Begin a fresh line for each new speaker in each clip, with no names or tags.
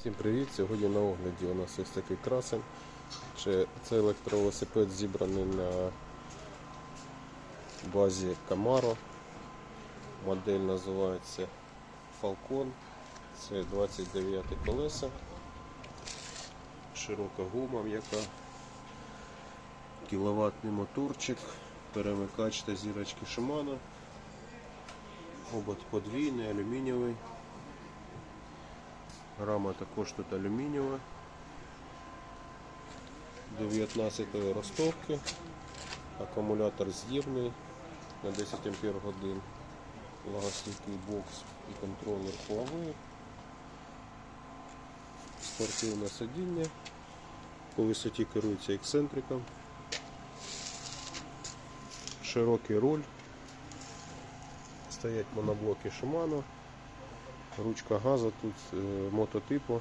Всім привіт! Сьогодні на огляді у нас ось такий красень. Це електровелосипед зібраний на базі Camaro. Модель називається Falcon. Це 29 колеса. Широка гума м'яка. Кіловатний моторчик, перемикач та зірочки Shimano. Обод подвійний, алюмінієвий. Рама також тут алюмінієва. 19 ростовки. Акумулятор з'ємний на 10 ампер годин. Влагостійкий бокс і контролер ваги. Спортивне сидіння. По висоті керується ексцентриком. Широкий руль. Стоять моноблоки Shimano. Ручка газу тут е, мототипу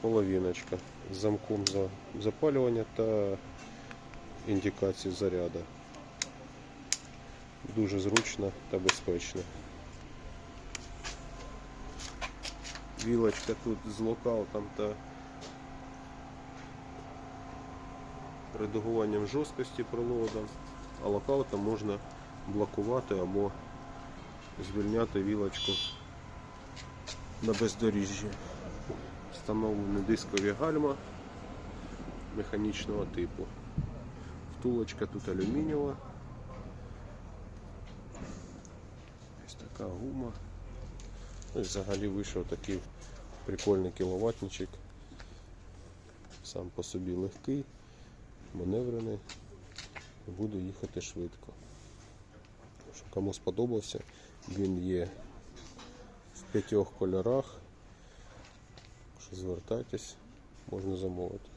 половиночка з замком за запалювання та індикацію заряду. Дуже зручно та безпечно. Вілочка тут з локаутом та редагуванням жорсткості прилода, а локаутом можна блокувати або звільняти вілочку на бездоріжжі. Встановлені дискові гальма механічного типу. Втулочка тут алюмінієва. Ось така гума. Ну і взагалі вийшов такий прикольний кіловатничок. Сам по собі легкий, маневрений, і буде їхати швидко. Кому сподобався, він є п'ятьох кольорах. Звертайтесь, можна замовити.